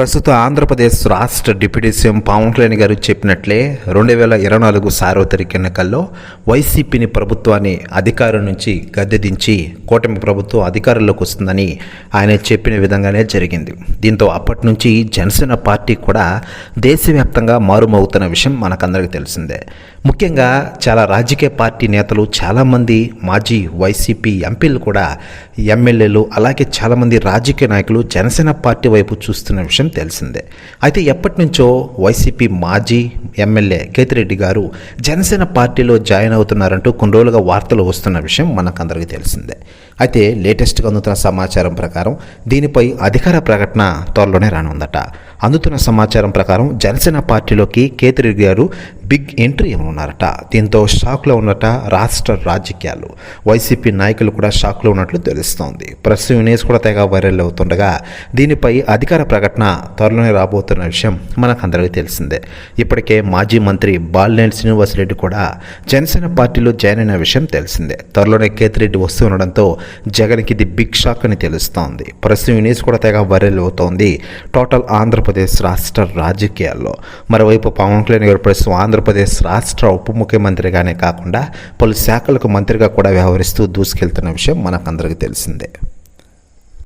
ప్రస్తుత ఆంధ్రప్రదేశ్ రాష్ట్ర deputy CM Pawan Kalyan గారు చెప్పినట్లే రెండు వేల ఇరవై నాలుగు సార్వత్రిక ఎన్నికల్లో వైసీపీని ప్రభుత్వాన్ని అధికారం నుంచి గద్దెదించి కూటమి ప్రభుత్వం అధికారంలోకి వస్తుందని ఆయన చెప్పిన విధంగానే జరిగింది. దీంతో అప్పటి నుంచి జనసేన పార్టీ కూడా దేశవ్యాప్తంగా మారుమవుతున్న విషయం మనకందరికీ తెలిసిందే. ముఖ్యంగా చాలా రాజకీయ పార్టీ నేతలు చాలామంది మాజీ వైసీపీ ఎంపీలు కూడా ఎమ్మెల్యేలు అలాగే చాలామంది రాజకీయ నాయకులు జనసేన పార్టీ వైపు చూస్తున్న విషయం తెలిసిందే. అయితే ఎప్పటి నుంచో వైసీపీ మాజీ ఎమ్మెల్యే కేతిరెడ్డి గారు జనసేన పార్టీలో జాయిన్ అవుతున్నారంటూ కొన్ని రోజులుగా వార్తలు వస్తున్న విషయం మనకందరికీ తెలిసిందే. అయితే లేటెస్ట్గా అందుతున్న సమాచారం ప్రకారం దీనిపై అధికార ప్రకటన త్వరలోనే రానుందట. అందుతున్న సమాచారం ప్రకారం జనసేన పార్టీలోకి కేతిరి గారు బిగ్ ఎంట్రీ ఇవ్వనున్నారట. దీంతో షాక్లో ఉన్నట రాష్ట్ర రాజకీయాలు. వైసీపీ నాయకులు కూడా షాక్లో ఉన్నట్లు తెలుస్తోంది. ప్రస్తుతం న్యూస్ కూడా తెగ వైరల్ అవుతుండగా దీనిపై అధికార ప్రకటన త్వరలోనే రాబోతున్న విషయం మనకందరికీ తెలిసిందే. ఇప్పటికే మాజీ మంత్రి బాలినేని శ్రీనివాసరెడ్డి కూడా జనసేన పార్టీలో జాయిన్ అయిన విషయం తెలిసిందే. త్వరలోనే కేతిరెడ్డి వస్తూ ఉండడంతో జగన్కి ఇది బిగ్ షాక్ అని తెలుస్తోంది. ప్రస్తుతం ఈ న్యూస్ కూడా తెగ వైరల్ అవుతోంది. టోటల్ ఆంధ్రప్రదేశ్ రాష్ట్ర రాజకీయాల్లో. మరోవైపు పవన్ కళ్యాణ్ గారు ప్రస్తుతం ఆంధ్రప్రదేశ్ రాష్ట్ర ఉప ముఖ్యమంత్రిగానే కాకుండా పలు శాఖలకు మంత్రిగా కూడా వ్యవహరిస్తూ దూసుకెళ్తున్న విషయం మనకందరికీ తెలిసిందే.